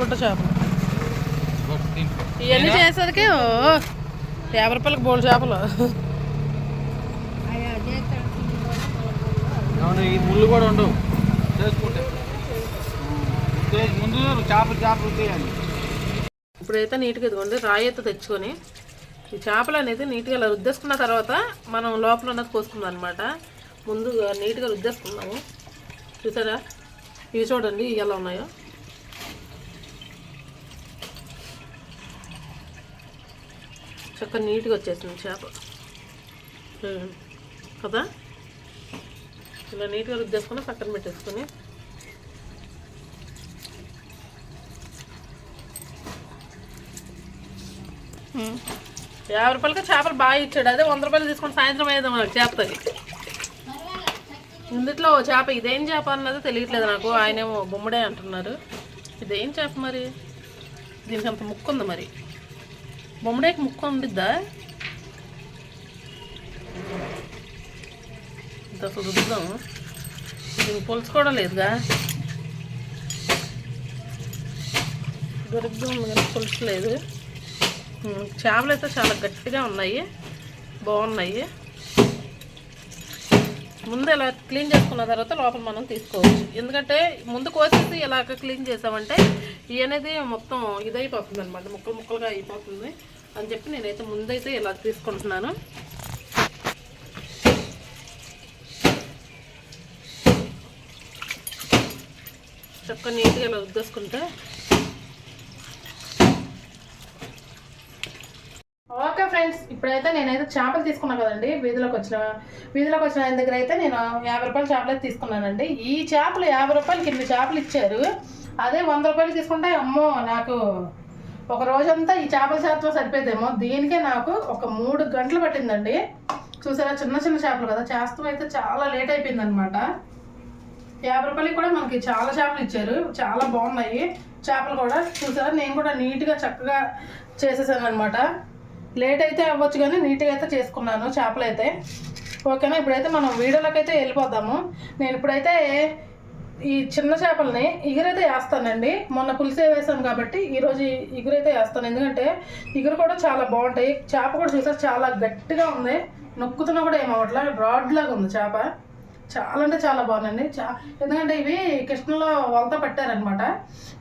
బుట్ట చేపలు. ఇవన్నీ చేసేదికి యాభై రూపాయలకి బోల్ చేపలు. ఈ ముళ్ళు కూడా ఉండవు. చేసుకుంటే. ముందు చేపలు చేపలు తీయాలి ఇప్పుడైతే నీట్గా ఇదిగోండి రాయి ఎత్తు తెచ్చుకొని ఈ చేపలు అనేది నీట్గా ఇలా రుద్దేసుకున్న తర్వాత మనం లోపల ఉన్నది కోసుకుందాం అనమాట ముందు నీట్గా రుద్దేసుకుందాము. చూసారా? ఇవి చూడండి ఇవి ఎలా ఉన్నాయో. చక్కగా నీట్గా వచ్చేసింది చేప. కదా? ఇలా నీట్గా రుద్దేసుకొని పక్కన పెట్టేసుకొని. యాభై రూపాయలకి చేపలు బాగా ఇచ్చాడు. అదే వంద రూపాయలు తీసుకొని సాయంత్రం అయ్యేది మనకు చేపతది ఇందుట్లో చేప ఇదేం చేప అన్నది తెలియట్లేదు నాకు. ఆయనేమో బొమ్మడే అంటున్నారు. ఇదేం చేప మరి? దీనికి అంత ముక్కు ఉంది మరి. బొమ్మడేకి ముక్కు ఉండిద్దా? ఇంత అసలు రుద్దాం దీనికి పులుసు లేదుగా దొరుకుతుంది కానీ పులుసు లేదు చేపలు అయితే చాలా గట్టిగా ఉన్నాయి. బాగున్నాయి. ముందు ఇలా క్లీన్ చేసుకున్న తర్వాత లోపల మనం తీసుకోవచ్చు. ఎందుకంటే ముందు కోసేసి ఇలాగ క్లీన్ చేసామంటే ఇవి అనేది మొత్తం ఇదైపోతుంది అనమాట ముక్కలు ముక్కలుగా అయిపోతుంది అని చెప్పి నేనైతే ముందైతే ఇలా తీసుకుంటున్నాను. చక్కగా నీట్గా ఇలా ఉద్దేసుకుంటే ఓకే ఫ్రెండ్స్ ఇప్పుడైతే నేనైతే చేపలు తీసుకున్నాను కదండి వీధిలోకి వచ్చిన వీధిలోకి వచ్చిన ఆయన దగ్గర అయితే నేను యాభై రూపాయల చేపలు తీసుకున్నానండి. ఈ చేపలు యాభై రూపాయలకి ఇన్ని చేపలు ఇచ్చారు. అదే వంద రూపాయలు తీసుకుంటే అమ్మో నాకు ఒక రోజంతా ఈ చేపల చేపతో సరిపోయేదేమో. దీనికే నాకు ఒక మూడు గంటలు పట్టిందండి. చూసారా చిన్న చిన్న చేపలు కదా చేస్తూ అయితే చాలా లేట్ అయిపోయింది అనమాట యాభై రూపాయలకి కూడా మనకి చాలా చేపలు ఇచ్చారు. చాలా బాగున్నాయి చేపలు కూడా. చూసారా నేను కూడా నీట్గా చక్కగా చేసేసాను అనమాట లేట్ అయితే అవ్వచ్చు కానీ నీట్గా అయితే చేసుకున్నాను చేపలు అయితే. ఓకేనా? ఇప్పుడైతే మనం వీడియోలోకి అయితే వెళ్ళిపోదాము. నేను ఇప్పుడైతే ఈ చిన్న చేపలని ఇగురైతే వేస్తానండి. మొన్న పులిసే వేసాను కాబట్టి ఈరోజు ఇగురైతే వేస్తాను. ఎందుకంటే ఇగురు కూడా చాలా బాగుంటాయి. చేప కూడా చూసారు? చాలా గట్టిగా ఉంది. నొక్కుతున్నా కూడా ఏమవట్లా రాడ్ లాగా ఉంది చేప. చాలా అంటే చాలా బాగుందండి చా ఎందుకంటే ఇవి కృష్ణలో వలత పెట్టారనమాట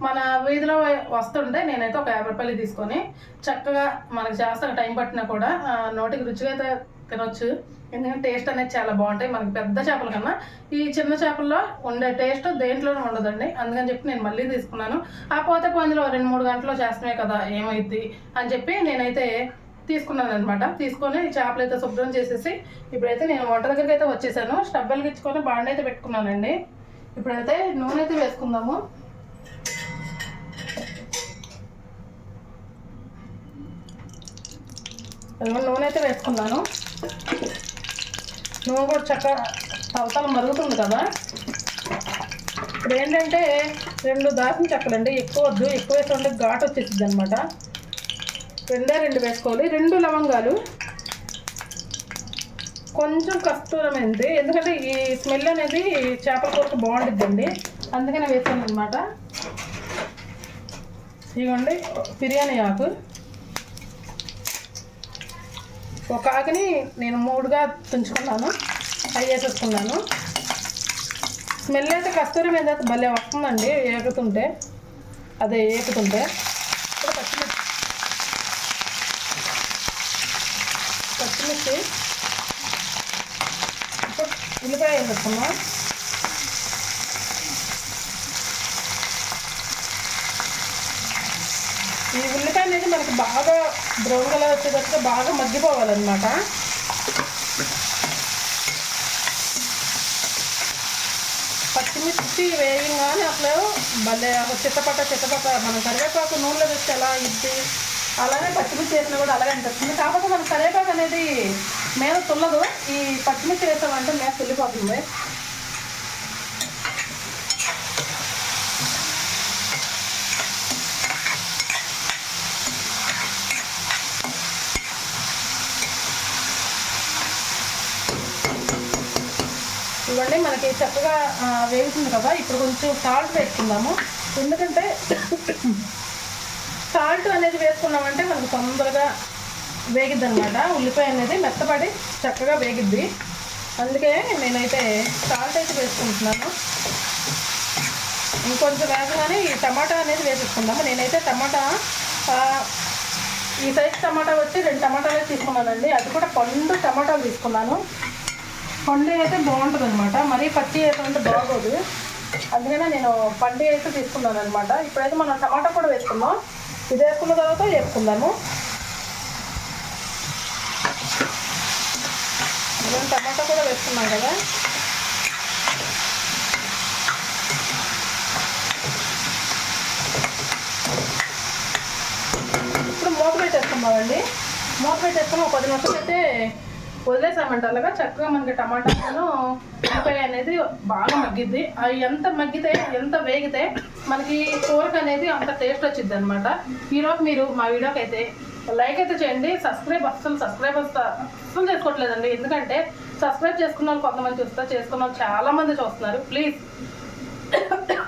మన వీధిలో వస్తుంటే నేనైతే ఒక యాభై రూపాయలు తీసుకొని చక్కగా మనకి చేస్తాక టైం పట్టినా కూడా నోటికి రుచిగా అయితే తినొచ్చు. ఎందుకంటే టేస్ట్ అనేది చాలా బాగుంటాయి. మనకి పెద్ద చేపల కన్నా ఈ చిన్న చేపల్లో ఉండే టేస్ట్ దేంట్లోనూ ఉండదండి. అందుకని చెప్పి నేను మళ్ళీ తీసుకున్నాను. ఆ పోతే పోయిందిలో రెండు మూడు గంటలు చేస్తున్నాయి కదా ఏమైద్ది అని చెప్పి నేనైతే తీసుకున్నాను అనమాట తీసుకొని చేపలు అయితే శుభ్రం చేసేసి ఇప్పుడైతే నేను వంట దగ్గరికి అయితే వచ్చేసాను. స్టవ్ వెలిగించుకొని బాండ్ అయితే పెట్టుకున్నానండి. ఇప్పుడైతే నూనె అయితే వేసుకుందాము. నూనె అయితే వేసుకున్నాను. నూనె కూడా చక్కగా తలతల మరుగుతుంది కదా. ఇప్పుడు ఏంటంటే రెండు దాచిన చెక్కలండి. ఎక్కువ వద్దు. ఎక్కువ వేసుకుంటే ఘాటు వచ్చేసింది అనమాట రెండే రెండు వేసుకోవాలి. రెండు లవంగాలు. కొంచెం కస్తూరం మెంతి. ఎందుకంటే ఈ స్మెల్ అనేది చేపల కూరకు బాగుంటుందండి అందుకనే వేసాను అనమాట ఇదిగోండి బిర్యానీ ఆకు. ఒక ఆకుని నేను మూడుగా తుంచుకున్నాను. అవి వేసేసుకున్నాను స్మెల్ అయితే కస్తూరి మీద అయితే భలే వస్తుందండి ఏగుతుంటే. అదే ఏకుతుంటే ఇప్పుడు పచ్చిమిర్చి పచ్చిమిర్చి ఇప్పుడు ఉల్లిపాయ వేసేసుకున్నాం ఈ ఉల్లిపాయ అనేది మనకి బాగా బ్రౌన్ కలర్ వచ్చేటట్టుగా బాగా మగ్గిపోవాలన్నమాట. పచ్చిమిర్చి వేయంగానే అసలు భలే చిత్తపట్ట చిత్తపట్ట మనం కరివేపాకు నూనెలో వేస్తే ఎలా ఇద్ది అలానే పచ్చిమిర్చి వేసినా కూడా అలాగే అనిపిస్తుంది. కాకపోతే మనం కరివేపాకు అనేది మేము తుల్లదు. ఈ పచ్చిమిర్చి వేసామంటే మేము తుల్లిపోతుంది. ఇవ్వండి మనకి చక్కగా వేగుతుంది కదా. ఇప్పుడు కొంచెం సాల్ట్ వేసుకుందాము. ఎందుకంటే సాల్ట్ అనేది వేసుకున్నామంటే మనకు తొందరగా వేగిద్ది అనమాట ఉల్లిపాయ అనేది మెత్తపడి చక్కగా వేగిద్ది. అందుకే నేనైతే సాల్ట్ అయితే వేసుకుంటున్నాను. ఇంకొంచెం వేగగానే ఈ టమాటా అనేది వేసేసుకుందాము. నేనైతే టమాటా ఈ సైజ్ టమాటా వచ్చి రెండు టమాటాలు తీసుకున్నానండి. అది కూడా పండు టమాటాలు తీసుకున్నాను. పండు అయితే బాగుంటుంది అనమాట మరీ పచ్చి అయితే బాగోదు. అందుకనే నేను పండు అయితే తీసుకున్నాను అనమాట ఇప్పుడైతే మనం టమాటా కూడా వేసుకుందాం. ఇది వేసుకున్న తర్వాత వేసుకుందాము. మనం టమాటా కూడా వేస్తున్నాం కదా. ఇప్పుడు మూత పెట్టేసుకుందామండి మూత పెట్టేస్తాము ఒక పది నిమిషాలు అయితే వదిలేసామంట అలాగా చక్కగా మనకి టమాటాను ఉల్లిపాయ అనేది బాగా మగ్గిద్ది. అవి ఎంత మగ్గితే ఎంత వేగితే మనకి కూరకు అనేది అంత టేస్ట్ వచ్చింది అనమాట ఈరోజు మీరు మా వీడియోకి అయితే లైక్ అయితే చేయండి సబ్స్క్రైబ్ అస్సలు సబ్స్క్రైబ్ అస్సలు చేసుకోవట్లేదండి. ఎందుకంటే సబ్స్క్రైబ్ చేసుకున్న వాళ్ళు కొంతమంది చూస్తారు చేసుకున్న వాళ్ళు చాలా మంది చూస్తున్నారు. ప్లీజ్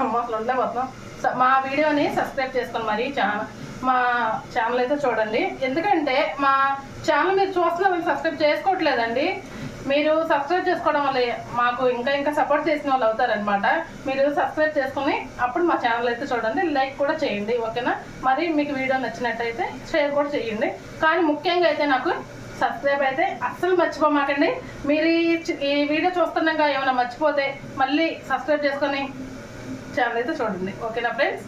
అమ్మ అసలు ఉంటే మొత్తం మా వీడియోని సబ్స్క్రైబ్ చేసుకుని మరి ఛానల్ మా ఛానల్ అయితే చూడండి. ఎందుకంటే మా ఛానల్ మీరు చూస్తున్న వాళ్ళు సబ్స్క్రైబ్ చేసుకోవట్లేదండి. మీరు సబ్స్క్రైబ్ చేసుకోవడం వల్ల మాకు ఇంకా ఇంకా సపోర్ట్ చేసిన వాళ్ళు అవుతారనమాట మీరు సబ్స్క్రైబ్ చేసుకుని అప్పుడు మా ఛానల్ అయితే చూడండి లైక్ కూడా చేయండి ఓకేనా? మరి మీకు వీడియో నచ్చినట్టయితే షేర్ కూడా చేయండి. కానీ ముఖ్యంగా అయితే నాకు సబ్స్క్రైబ్ అయితే అస్సలు మర్చిపోమాకండి. మీరు ఈ వీడియో చూస్తున్నాక ఏమైనా మర్చిపోతే మళ్ళీ సబ్స్క్రైబ్ చేసుకొని ఛానల్ అయితే చూడండి ఓకేనా ఫ్రెండ్స్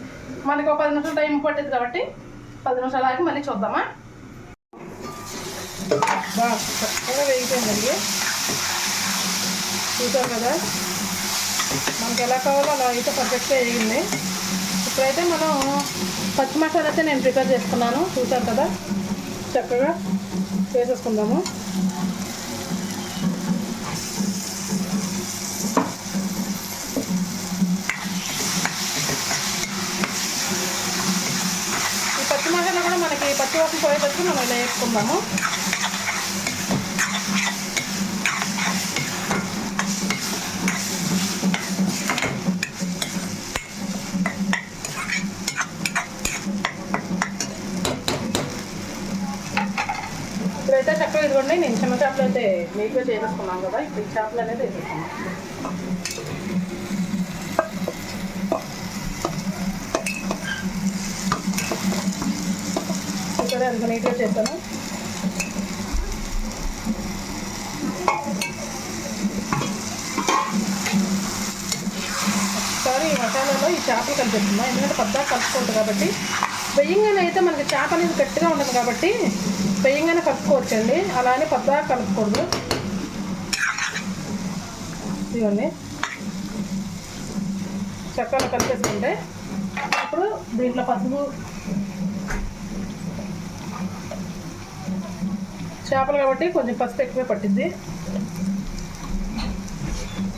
మనకు ఒక పది నిమిషాలు టైం పట్టింది కాబట్టి పది నిమిషాలు ఆగి మళ్ళీ చూద్దామా? బాగా చక్కగా వేగిపోయిందండి. చూసారు కదా? మనకి ఎలా కావాలో అలా అయితే పర్ఫెక్ట్గా వేగింది. ఇప్పుడైతే మనం పచ్చి మసాలా అయితే నేను ప్రిపేర్ చేసుకున్నాను. చూసారు కదా? చక్కగా వేసేసుకుందాము. ఈ పచ్చి మసాలా కూడా మనకి పచ్చి వాసన పోయేటట్టు మనం ఇలా వేసుకుందాము ఇప్పుడైతే చక్కగా ఇదిగోండి నేను చిన్న చేపలు అయితే నీట్గా చేసేసుకున్నాను కదా ఇప్పుడు ఈ చేపలు అనేది వేసేసుకున్నాం ఎంత నీట్గా చేస్తాను ఒకసారి మసాలాలో ఈ చేపలు కలిపేస్తున్నాం ఎందుకంటే పద్దాక కలుపుకోవద్దు కాబట్టి. వెయ్యంగానే అయితే మనకి చేప అనేది గట్టిగా ఉండదు కాబట్టి వెయ్యంగానే కలుపుకోవచ్చండి అలా అని పద్దాక కలుపుకూడదు ఇవ్వండి చక్కగా కలిపేసుకుంటే ఇప్పుడు దీంట్లో పసుపు చేపలు కాబట్టి కొంచెం పసుపు ఎక్కువే పట్టింది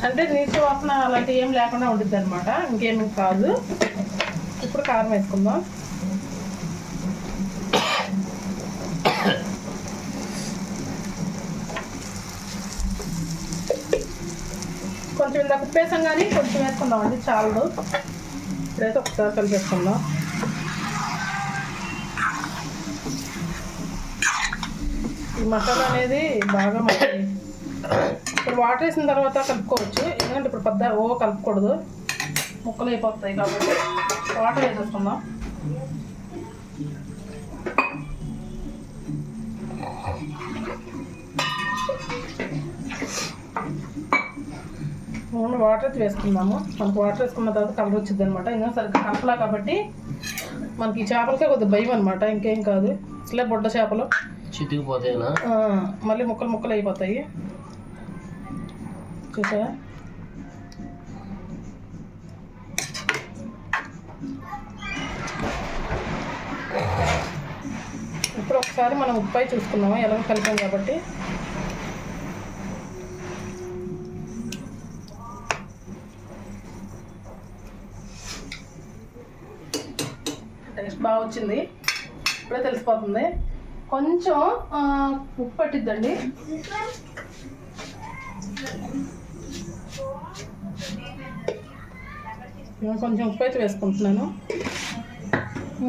అంటే నీటి వాసన అలాంటివి ఏం లేకుండా ఉండిద్ది అనమాట ఇంకేమి కాదు. ఇప్పుడు కారం వేసుకుందాం. కొంచెం ఉప్పు వేసాం కానీ కొంచెం వేసుకుందాం అండి చాలు ఇప్పుడైతే ఒకసారి కలిపేసుకుందాం. ఈ మసాలా అనేది బాగా మనకి ఇప్పుడు వాటర్ వేసిన తర్వాత కలుపుకోవచ్చు. ఎందుకంటే ఇప్పుడు పెద్ద ఓ కలుపుకూడదు. ముక్కలు అయిపోతాయి కాబట్టి వాటర్ వేసేసుకుందాం. ఓన్లీ వాటర్ వేసుకుందాము. మనకు వాటర్ వేసుకున్న తర్వాత కలర్ వచ్చింది అనమాట ఇంకా సరిగ్గా కలపలా కాబట్టి మనకి ఈ చేపలకే కొద్దిగా భయం అనమాట ఇంకేం కాదు. ఇట్లే బొడ్డ చేపలు. మళ్ళీ ముక్కలు ముక్కలు అయిపోతాయి. చూసారా ఇప్పుడు ఒకసారి మనం ఉప్పు అయి చూసుకున్నాము ఎలాగో కలిపాం కాబట్టి. టేస్ట్ బాగా వచ్చింది ఇప్పుడే తెలిసిపోతుంది. కొంచెం ఉప్పు పట్టిద్దండి. కొంచెం ఉప్పు అయితే వేసుకుంటున్నాను.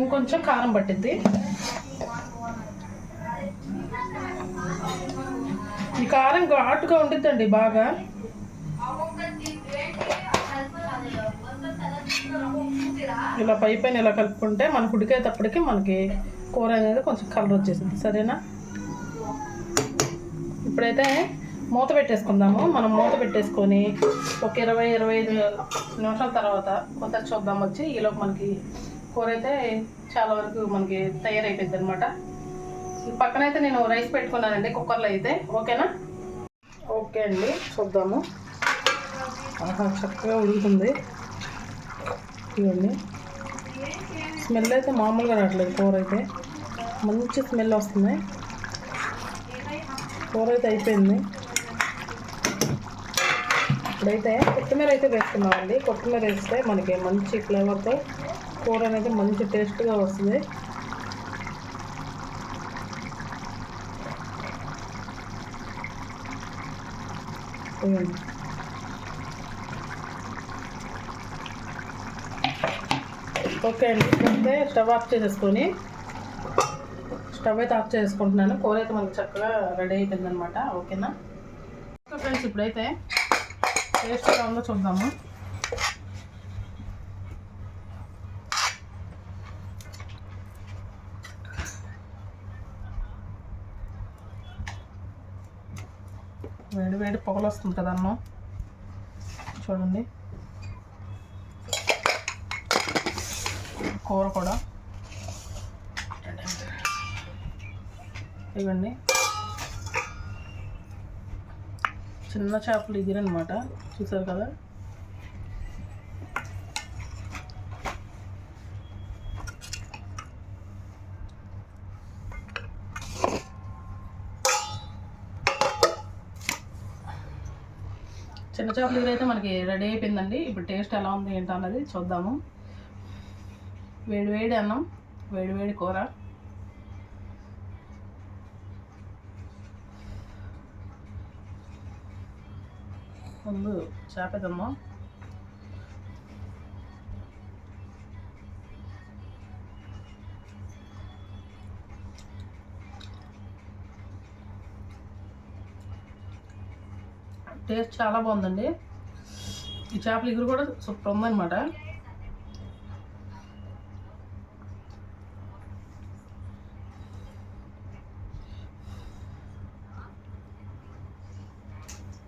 ఇంకొంచెం కారం పట్టిద్ది. ఈ కారం ఘాటుగా ఉండిద్దండి బాగా. ఇలా పై పైన ఇలా కలుపుకుంటే మనకు ఉడికేటప్పటికి మనకి కూర అనేది కొంచెం కలర్ వచ్చేసింది. సరేనా? ఇప్పుడైతే మూత పెట్టేసుకుందాము. మనం మూత పెట్టేసుకొని ఒక ఇరవై ఇరవై ఐదు నిమిషాల తర్వాత కొంత చూద్దాం వచ్చి ఈలోపు మనకి కూర అయితే చాలా వరకు మనకి తయారైపోయింది అనమాట పక్కనైతే పక్కన అయితే నేను రైస్ పెట్టుకున్నానండి కుక్కర్లో అయితే. ఓకేనా? ఓకే అండి చూద్దాము. చక్కగా ఉడుకుతుంది. ఇవ్వండి స్మెల్ అయితే మామూలుగా రావట్లేదు కూర అయితే. మంచి స్మెల్ వస్తుంది. కూర అయితే అయిపోయింది. ఇప్పుడైతే కొత్తిమీర అయితే వేసుకున్నామండి కొత్తిమీర వేస్తే మనకి మంచి ఫ్లేవర్తో కూర అనేది మంచి టేస్ట్గా వస్తుంది. ఇదిగోండి. ఓకే అండి. అంటే స్టవ్ ఆఫ్ చేసేసుకొని స్టవ్ అయితే ఆఫ్ చేసుకుంటున్నాను. కూర అయితే మనకు చక్కగా రెడీ అయిపోయింది అనమాట ఓకేనా? ఓకే ఫ్రెండ్స్ ఇప్పుడైతే టేస్ట్ ఎలా ఉందో చూద్దాము. వేడి వేడి పొగలు వస్తుంది కదా చూడండి. కూర కూడా. ఇవ్వండి. చిన్న చేపలు ఎగిరనమాట చూసారు కదా? చిన్న చేపలు ఎగిరి అయితే మనకి రెడీ అయిపోయిందండి. ఇప్పుడు టేస్ట్ ఎలా ఉంది ఏంటన్నది చూద్దాము. వేడివేడి అన్నం వేడివేడి కూర. ముందు చేప టేస్ట్ చాలా బాగుందండి. ఈ చేపల ఇగురు కూడా సూపర్ ఉందన్నమాట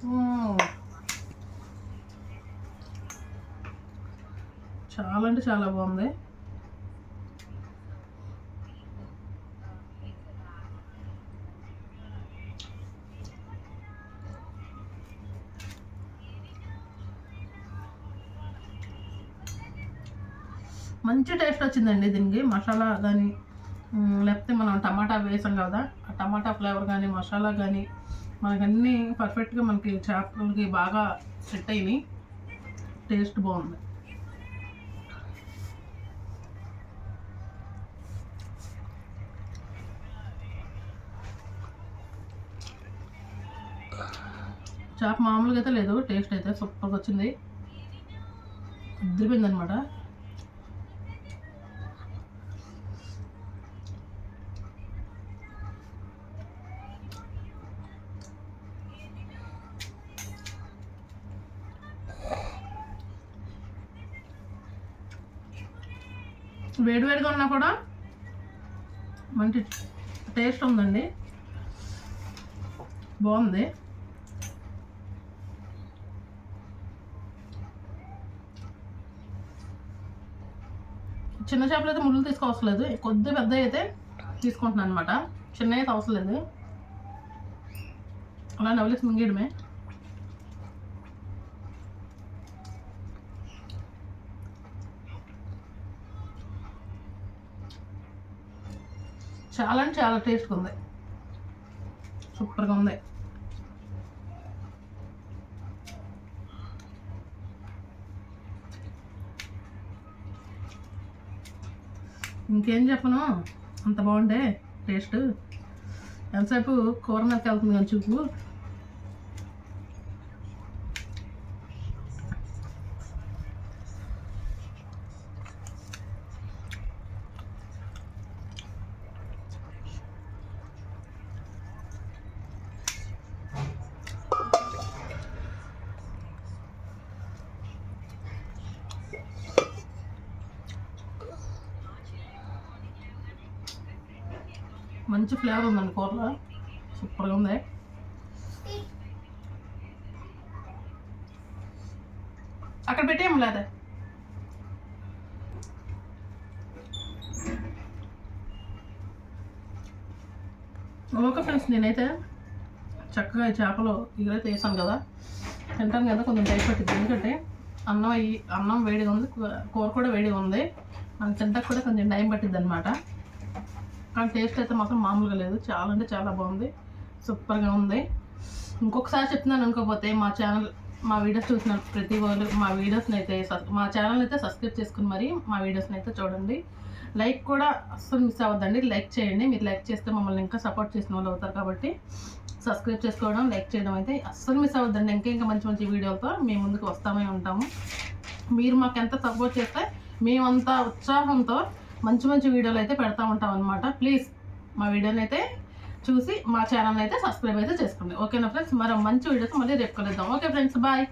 మ్మ్. చాలా అంటే చాలా బాగుంది. మంచి టేస్ట్ వచ్చిందండి దీనికి. మసాలా కానీ లేకపోతే మనం టమాటా వేసాం కదా ఆ టమాటా ఫ్లేవర్ కానీ మసాలా కానీ మనకన్నీ పర్ఫెక్ట్గా మనకి చేపలకి బాగా సెట్ అయినాయి. టేస్ట్ బాగుంది. చేప మామూలుగా అయితే లేదు టేస్ట్ అయితే సూపర్గా వచ్చింది. అద్దరిపోయింది అనమాట వేడివేడిగా ఉన్నా కూడా మంచి టేస్ట్ ఉందండి. బాగుంది. చిన్న చేపలు అయితే ముళ్ళు తీసుకోవసలేదు కొద్ది పెద్ద అయితే తీసుకుంటున్నాను అనమాట చిన్న అయితే అవసరం లేదు. అలా నవ్వులేసి మింగేయడమే. చాలా అంటే చాలా టేస్ట్గా ఉంది. సూపర్గా ఉంది. ఇంకేం చెప్పను? అంత బాగుండే టేస్ట్. ఎంతసేపు కూర మీదకి వెళ్తుంది కానీ చూపు. మంచి ఫ్లేవర్ ఉందండి కూరలో. సూపర్గా ఉంది. అక్కడ పెట్టేయం లేదా? ఓకే ఫ్రెండ్స్ నేనైతే చక్కగా చేపలు ఇగురైతే వేసాను కదా. తింటాను కదా కొంచెం టైం పట్టింది ఎందుకంటే అన్నం అయ్యి అన్నం వేడిగా ఉంది కూర కూడా వేడిగా ఉంది. మనం తింటాక కూడా కొంచెం టైం పట్టిద్ది అనమాట కానీ టేస్ట్ అయితే మాత్రం మామూలుగా లేదు. చాలా అంటే చాలా బాగుంది. సూపర్గా ఉంది. ఇంకొకసారి చెప్తున్నాను అనుకోకపోతే మా ఛానల్ మా వీడియోస్ చూసిన ప్రతి వాళ్ళు మా వీడియోస్ని అయితే మా ఛానల్ అయితే సబ్స్క్రైబ్ చేసుకుని మరి మా వీడియోస్ని అయితే చూడండి. లైక్ కూడా అస్సలు మిస్ అవ్వద్దండి. లైక్ చేయండి. మీరు లైక్ చేస్తే మమ్మల్ని ఇంకా సపోర్ట్ చేసిన వాళ్ళు అవుతారు కాబట్టి సబ్స్క్రైబ్ చేసుకోవడం లైక్ చేయడం అయితే అస్సలు మిస్ అవ్వద్దండి. ఇంకా ఇంకా మంచి మంచి వీడియోలతో మేము ముందుకు వస్తామే ఉంటాము. మీరు మాకు ఎంత సపోర్ట్ చేస్తే మేమంతా ఉత్సాహంతో మంచి మంచి వీడియోలు అయితే పెడతా ఉంటాం అనమాట ప్లీజ్ మా వీడియోని అయితే చూసి మా ఛానల్ అయితే సబ్స్క్రైబ్ అయితే చేసుకోండి. ఓకేనా ఫ్రెండ్స్ మరో మంచి వీడియోస్ మళ్ళీ రేపు కలుద్దాం. Okay friends bye